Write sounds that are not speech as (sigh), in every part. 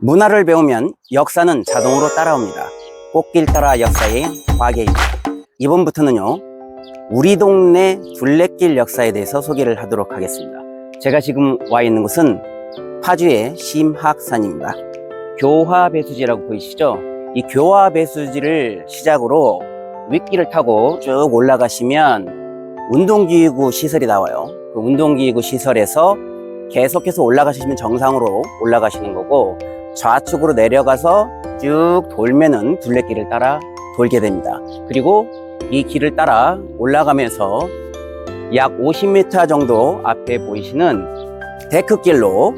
문화를 배우면 역사는 자동으로 따라옵니다. 꽃길 따라 역사의 과계입니다. 이번부터는요, 우리 동네 둘레길 역사에 대해서 소개를 하도록 하겠습니다. 제가 지금 와 있는 곳은 파주의 심학산입니다. 교화배수지라고 보이시죠? 이 교화배수지를 시작으로 윗길을 타고 쭉 올라가시면 운동기구 시설이 나와요. 그 운동기구 시설에서 계속해서 올라가시면 정상으로 올라가시는 거고 좌측으로 내려가서 쭉 돌면은 둘레길을 따라 돌게 됩니다. 그리고 이 길을 따라 올라가면서 약 50m 정도 앞에 보이시는 데크길로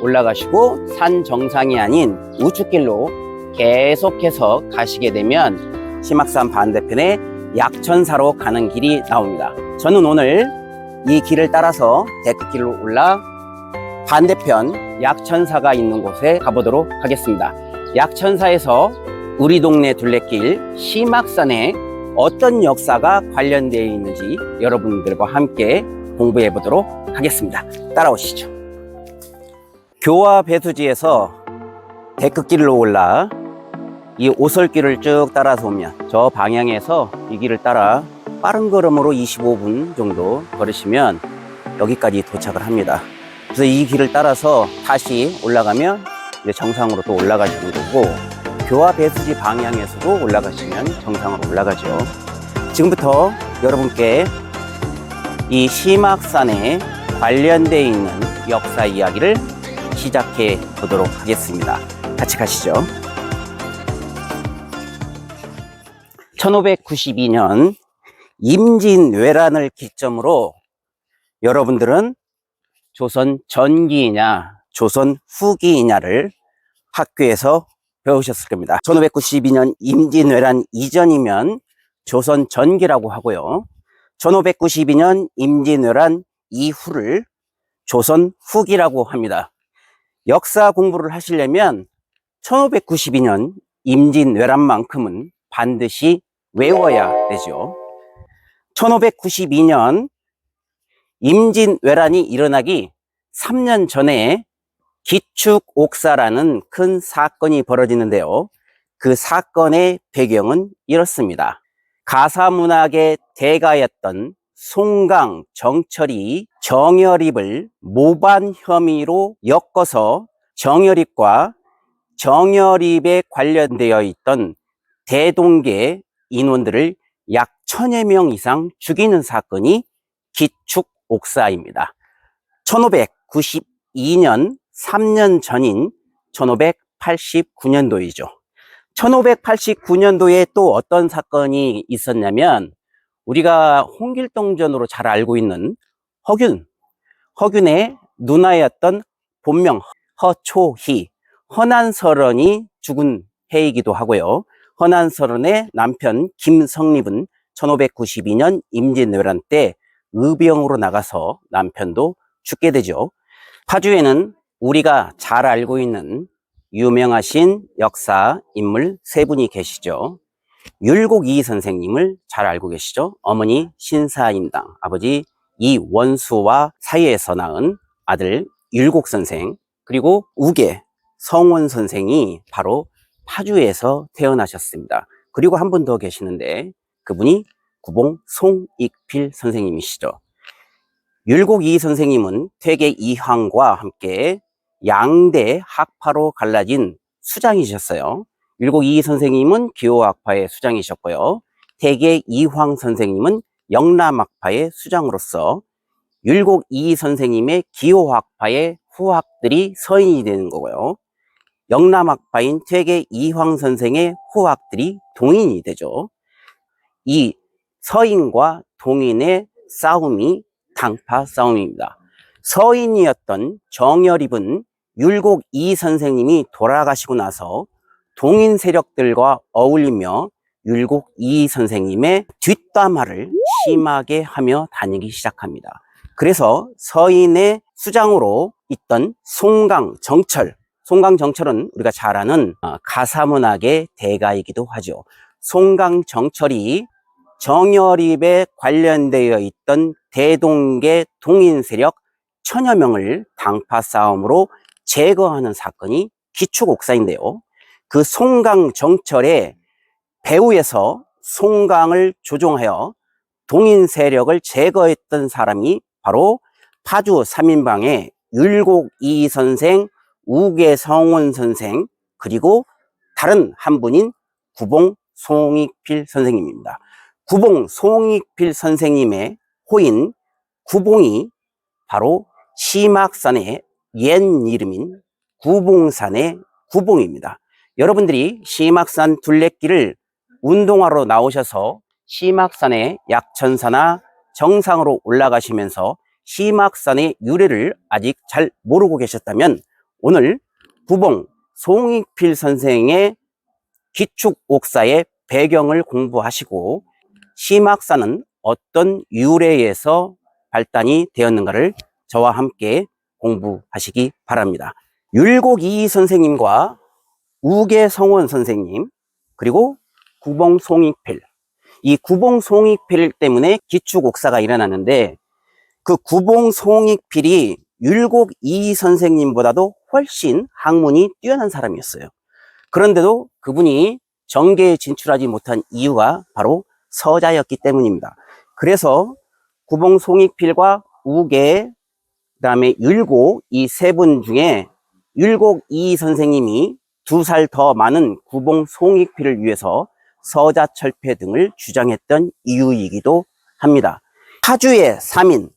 올라가시고 산 정상이 아닌 우측길로 계속해서 가시게 되면 심악산 반대편에 약천사로 가는 길이 나옵니다. 저는 오늘 이 길을 따라서 데크길로 올라 반대편 약천사가 있는 곳에 가보도록 하겠습니다. 약천사에서 우리 동네 둘레길 심악산에 어떤 역사가 관련되어 있는지 여러분들과 함께 공부해 보도록 하겠습니다. 따라오시죠. 교화 배수지에서 데크길로 올라 이 오솔길을 쭉 따라서 오면 저 방향에서 이 길을 따라 빠른 걸음으로 25분 정도 걸으시면 여기까지 도착을 합니다. 그래서 이 길을 따라서 다시 올라가면 이제 정상으로 또 올라가시는 거고 교화 배수지 방향에서도 올라가시면 정상으로 올라가죠. 지금부터 여러분께 이 심악산에 관련되어 있는 역사 이야기를 시작해 보도록 하겠습니다. 같이 가시죠. 1592년 임진왜란을 기점으로 여러분들은 조선 전기이냐 조선 후기이냐를 학교에서 배우셨을 겁니다. 1592년 임진왜란 이전이면 조선 전기라고 하고요. 1592년 임진왜란 이후를 조선 후기라고 합니다. 역사 공부를 하시려면 1592년 임진왜란만큼은 반드시 외워야 되죠. 1592년 임진왜란이 일어나기 3년 전에 기축 옥사라는 큰 사건이 벌어지는데요. 그 사건의 배경은 이렇습니다. 가사문학의 대가였던 송강 정철이 정여립을 모반 혐의로 엮어서 정여립과 정여립에 관련되어 있던 대동계 인원들을 약 천여 명 이상 죽이는 사건이 기축 옥사입니다. 1592년 3년 전인 1589년도이죠. 1589년도에 또 어떤 사건이 있었냐면 우리가 홍길동전으로 잘 알고 있는 허균, 허균의 누나였던 본명 허초희, 허난설원이 죽은 해이기도 하고요. 허난설원의 남편 김성립은 1592년 임진왜란 때 의병으로 나가서 남편도 죽게 되죠. 파주에는 우리가 잘 알고 있는 유명하신 역사 인물 세 분이 계시죠. 율곡이 선생님을 잘 알고 계시죠. 어머니 신사임당, 아버지 이원수와 사이에서 낳은 아들 율곡 선생, 그리고 우계 성원 선생이 바로 파주에서 태어나셨습니다. 그리고 한 분 더 계시는데 그분이 구봉 송익필 선생님이시죠. 율곡 이 선생님은 퇴계 이황과 함께 양대 학파로 갈라진 수장이셨어요. 율곡 이 선생님은 기호학파의 수장이셨고요. 퇴계 이황 선생님은 영남학파의 수장으로서 율곡 이 선생님의 기호학파의 후학들이 서인이 되는 거고요. 영남학파인 퇴계 이황 선생의 후학들이 동인이 되죠. 이 서인과 동인의 싸움이 당파 싸움입니다. 서인이었던 정여립은 율곡 이 선생님이 돌아가시고 나서 동인 세력들과 어울리며 율곡 이 선생님의 뒷담화를 심하게 하며 다니기 시작합니다. 그래서 서인의 수장으로 있던 송강 정철, 송강 정철은 우리가 잘 아는 어, 가사문학의 대가이기도 하죠. 송강 정철이 정여립에 관련되어 있던 대동계 동인 세력 천여 명을 당파 싸움으로 제거하는 사건이 기축옥사인데요. 그 송강 정철에 배후에서 송강을 조종하여 동인 세력을 제거했던 사람이 바로 파주 3인방의 율곡 이 선생, 우계성원 선생, 그리고 다른 한 분인 구봉 송익필 선생님입니다. 구봉 송익필 선생님의 호인 구봉이 바로 시막산의 옛 이름인 구봉산의 구봉입니다. 여러분들이 시막산 둘레길을 운동하러 나오셔서 시막산의 약천사나 정상으로 올라가시면서 시막산의 유래를 아직 잘 모르고 계셨다면 오늘 구봉 송익필 선생의 기축옥사의 배경을 공부하시고 시막산은 어떤 유래에서 발단이 되었는가를 저와 함께 공부하시기 바랍니다. 율곡이 선생님과 우계성원 선생님 그리고 구봉송익필 이 구봉송익필 때문에 기축옥사가 일어났는데 그 구봉송익필이 율곡 이 선생님보다도 훨씬 학문이 뛰어난 사람이었어요. 그런데도 그분이 정계에 진출하지 못한 이유가 바로 서자였기 때문입니다. 그래서 구봉 송익필과 우계 그다음에 율곡 이 세 분 중에 율곡 이 선생님이 두 살 더 많은 구봉 송익필을 위해서 서자 철폐 등을 주장했던 이유이기도 합니다. 파주의 3인,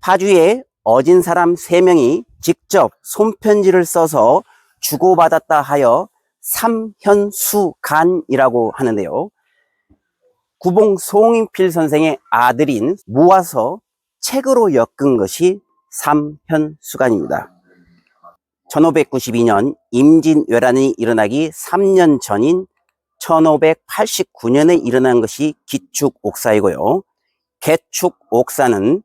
파주에 어진 사람 3명이 직접 손편지를 써서 주고받았다 하여 삼현수간이라고 하는데요. 구봉 송익필 선생의 아들인 모아서 책으로 엮은 것이 삼현수간입니다. 1592년 임진왜란이 일어나기 3년 전인 1589년에 일어난 것이 기축옥사이고요. 개축옥사는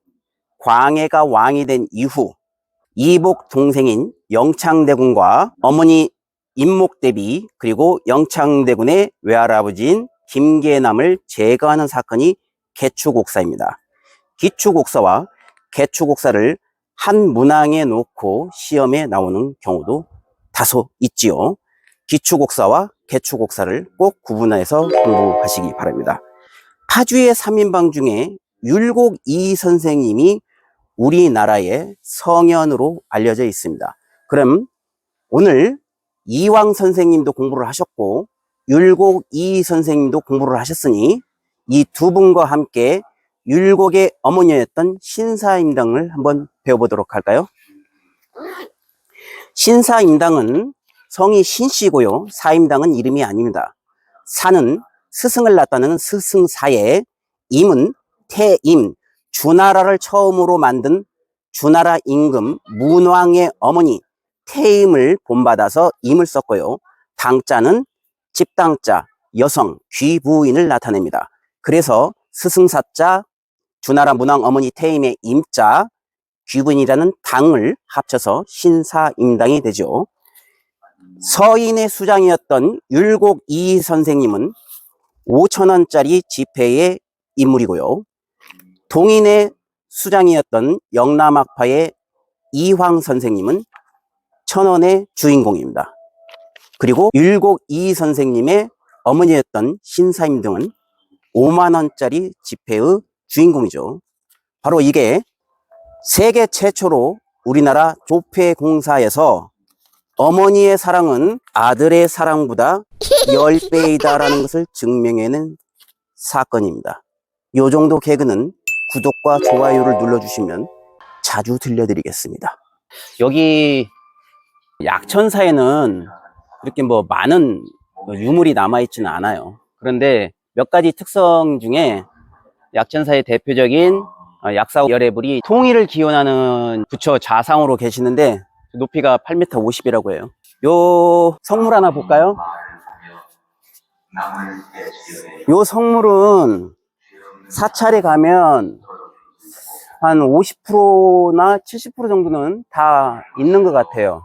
광해가 왕이 된 이후 이복 동생인 영창대군과 어머니 임목대비 그리고 영창대군의 외할아버지인 김계남을 제거하는 사건이 개축옥사입니다. 기축옥사와 개축옥사를 한 문항에 놓고 시험에 나오는 경우도 다소 있지요. 기축옥사와 개축옥사를 꼭 구분해서 공부하시기 바랍니다. 파주의 3인방 중에 율곡 이 선생님이 우리나라의 성현으로 알려져 있습니다. 그럼 오늘 이왕 선생님도 공부를 하셨고 율곡 이 선생님도 공부를 하셨으니 이 두 분과 함께 율곡의 어머니였던 신사임당을 한번 배워보도록 할까요? 신사임당은 성이 신씨고요. 사임당은 이름이 아닙니다. 사는 스승을 낳다는 스승사에 임은 태임, 주나라를 처음으로 만든 주나라 임금 문왕의 어머니 태임을 본받아서 임을 썼고요. 당자는 집당자, 여성, 귀부인을 나타냅니다. 그래서 스승사자, 주나라 문왕 어머니 태임의 임자, 귀부인이라는 당을 합쳐서 신사임당이 되죠. 서인의 수장이었던 율곡 이 선생님은 5천원짜리 지폐의 인물이고요. 동인의 수장이었던 영남학파의 이황 선생님은 천원의 주인공입니다. 그리고 율곡 이 선생님의 어머니였던 신사임 등은 5만원짜리 지폐의 주인공이죠. 바로 이게 세계 최초로 우리나라 조폐공사에서 어머니의 사랑은 아들의 사랑보다 (laughs) 10배이다라는 것을 증명해낸 사건입니다. 요 정도 개그는 구독과 좋아요를 눌러주시면 자주 들려드리겠습니다. 여기 약천사에는 이렇게 뭐 많은 유물이 남아있지는 않아요. 그런데 몇 가지 특성 중에 약천사의 대표적인 어, 약사 열애불이 통일을 기원하는 부처 좌상으로 계시는데 높이가 8m 50이라고 해요. 요 성물 하나 볼까요? 요 성물은 사찰에 가면 한 50%나 70% 정도는 다 있는 것 같아요.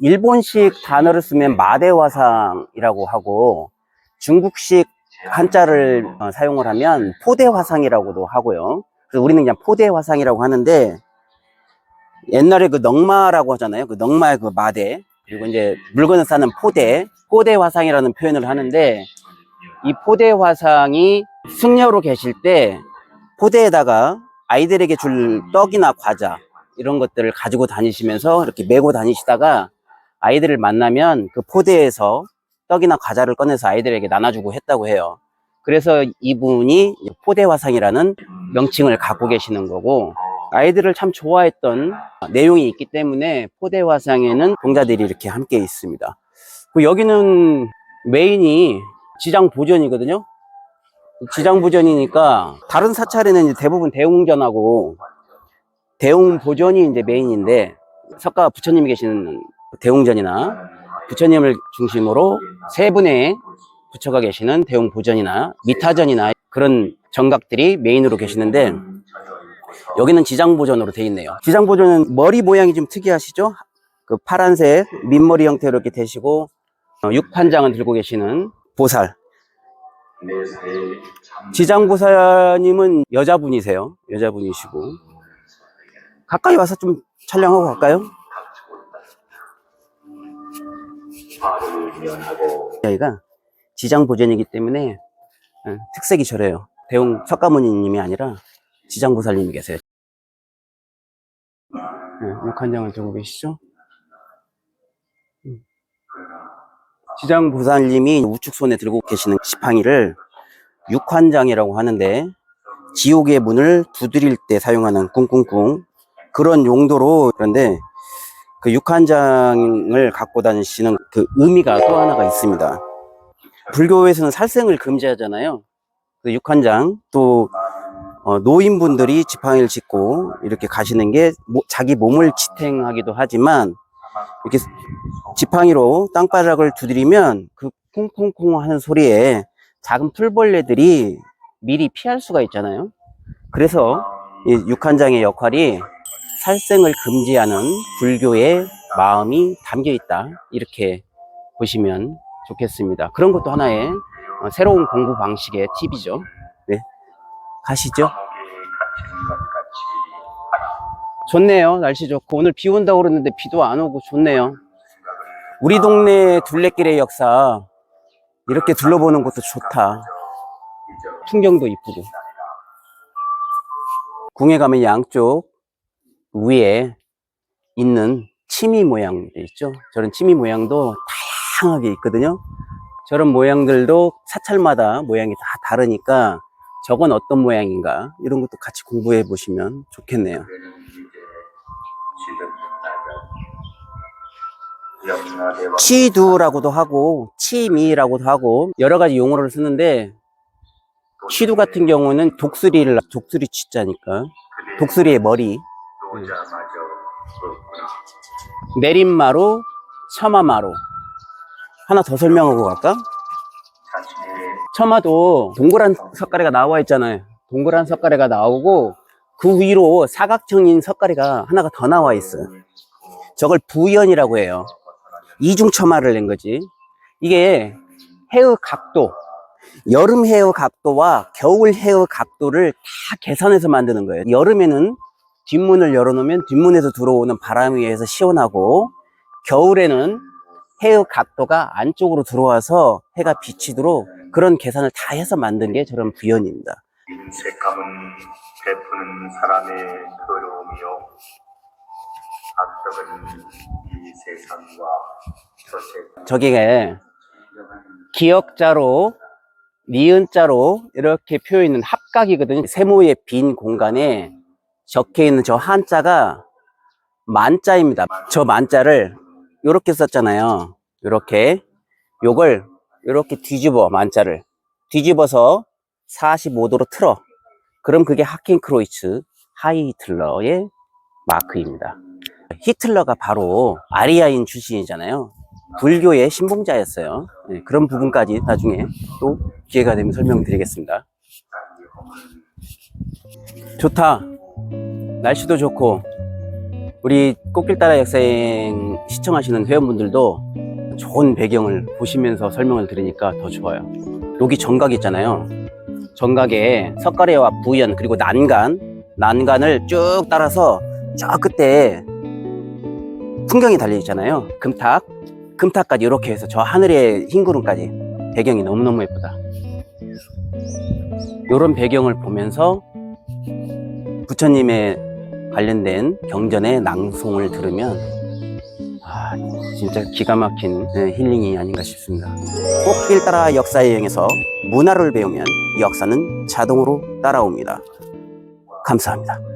일본식 단어를 쓰면 마대화상이라고 하고 중국식 한자를 어, 사용을 하면 포대화상이라고도 하고요. 그래서 우리는 그냥 포대화상이라고 하는데 옛날에 그 넉마라고 하잖아요. 그 넉마의 그 마대 그리고 이제 물건을 싸는 포대, 포대 화상이라는 표현을 하는데 이 포대 화상이 승려로 계실 때 포대에다가 아이들에게 줄 떡이나 과자 이런 것들을 가지고 다니시면서 이렇게 메고 다니시다가 아이들을 만나면 그 포대에서 떡이나 과자를 꺼내서 아이들에게 나눠주고 했다고 해요. 그래서 이분이 포대 화상이라는 명칭을 갖고 계시는 거고 아이들을 참 좋아했던 내용이 있기 때문에 포대 화상에는 동자들이 이렇게 함께 있습니다. 그 여기는 메인이 지장 보전이거든요. 지장 보전이니까 다른 사찰에는 대부분 대웅전하고 대웅 보전이 이제 메인인데 석가 부처님이 계시는 대웅전이나 부처님을 중심으로 세 분의 부처가 계시는 대웅 보전이나 미타전이나 그런 정각들이 메인으로 계시는데 여기는 지장 보전으로 돼 있네요. 지장 보전은 머리 모양이 좀 특이하시죠? 그 파란색 민머리 형태로 이렇게 되시고 어, 육판장을 들고 계시는 보살. 지장 보살님은 여자분이세요. 여자분이시고 가까이 와서 좀 촬영하고 갈까요? 여기가 지장 보전이기 때문에 어, 특색이 저래요. 대웅 석가모니님이 아니라 지장 보살님이 계세요. 네, 육한장을 들고 계시죠? 음. 지장 보살님이 우측 손에 들고 계시는 지팡이를 육환장이라고 하는데 지옥의 문을 두드릴 때 사용하는 꿍꿍꿍 그런 용도로 그런데 그 육환장을 갖고 다니시는 그 의미가 또 하나가 있습니다. 불교에서는 살생을 금지하잖아요. 그 육환장 또 어, 노인분들이 지팡이를 짚고 이렇게 가시는 게 모- 자기 몸을 지탱하기도 하지만 이렇게 지팡이로 땅바닥을 두드리면 그 콩콩콩 하는 소리에 작은 풀벌레들이 미리 피할 수가 있잖아요. 그래서 이 육한장의 역할이 살생을 금지하는 불교의 마음이 담겨 있다. 이렇게 보시면 좋겠습니다. 그런 것도 하나의 어, 새로운 공부 방식의 팁이죠. 네. 가시죠. 좋네요. 날씨 좋고. 오늘 비 온다고 그러는데 비도 안 오고 좋네요. 우리 동네 둘레길의 역사 이렇게 둘러보는 것도 좋다. 풍경도 이쁘고. 궁에 가면 양쪽 위에 있는 치미 모양들 있죠. 저런 치미 모양도 다양하게 있거든요. 저런 모양들도 사찰마다 모양이 다 다르니까 저건 어떤 모양인가 이런 것도 같이 공부해 보시면 좋겠네요. 치두라고도 하고 치미라고도 하고 여러 가지 용어를 쓰는데 치두 같은 경우는 독수리를 독수리 치자니까 독수리의 머리 내림마루 처마마루 하나 더 설명하고 갈까? 처마도 동그란 석가래가 나와 있잖아요 동그란 석가래가 나오고 그 위로 사각형인 석가래가 하나가 더 나와 있어요 저걸 부연이라고 해요 이중 처마를 낸 거지. 이게 해의 각도, 여름 해의 각도와 겨울 해의 각도를 다 계산해서 만드는 거예요. 여름에는 뒷문을 열어놓으면 뒷문에서 들어오는 바람에 의해서 시원하고, 겨울에는 해의 각도가 안쪽으로 들어와서 해가 비치도록 그런 계산을 다 해서 만든 게 저런 부연입니다. 색감은 베푸는 사람의 더러움이요 악덕은 이 세상과 저 세상 저게 기역자로 니은자로 이렇게 표현 있는 합각이거든요. 세모의 빈 공간에 적혀 있는 저 한자가 만자입니다. 저 만자를 이렇게 썼잖아요. 이렇게 요걸 이렇게 뒤집어 만자를 뒤집어서 45도로 틀어. 그럼 그게 하켄크로이츠 하이틀러의 마크입니다. 히틀러가 바로 아리아인 출신이잖아요. 불교의 신봉자였어요. 네, 그런 부분까지 나중에 또 기회가 되면 설명드리겠습니다. 좋다. 날씨도 좋고 우리 꽃길 따라 역사행 시청하시는 회원분들도 좋은 배경을 보시면서 설명을 들으니까 더 좋아요. 여기 정각 있잖아요. 정각에 석가래와 부연 그리고 난간, 난간을 쭉 따라서 저 끝에 풍경이 달려 있잖아요. 금탁, 금탁까지 이렇게 해서 저 하늘의 흰 구름까지 배경이 너무너무 예쁘다. 이런 배경을 보면서 부처님의 관련된 경전의 낭송을 들으면 아, 진짜 기가 막힌 네, 힐링이 아닌가 싶습니다. 꽃길 따라 역사 여행에서 문화를 배우면 역사는 자동으로 따라옵니다. 감사합니다.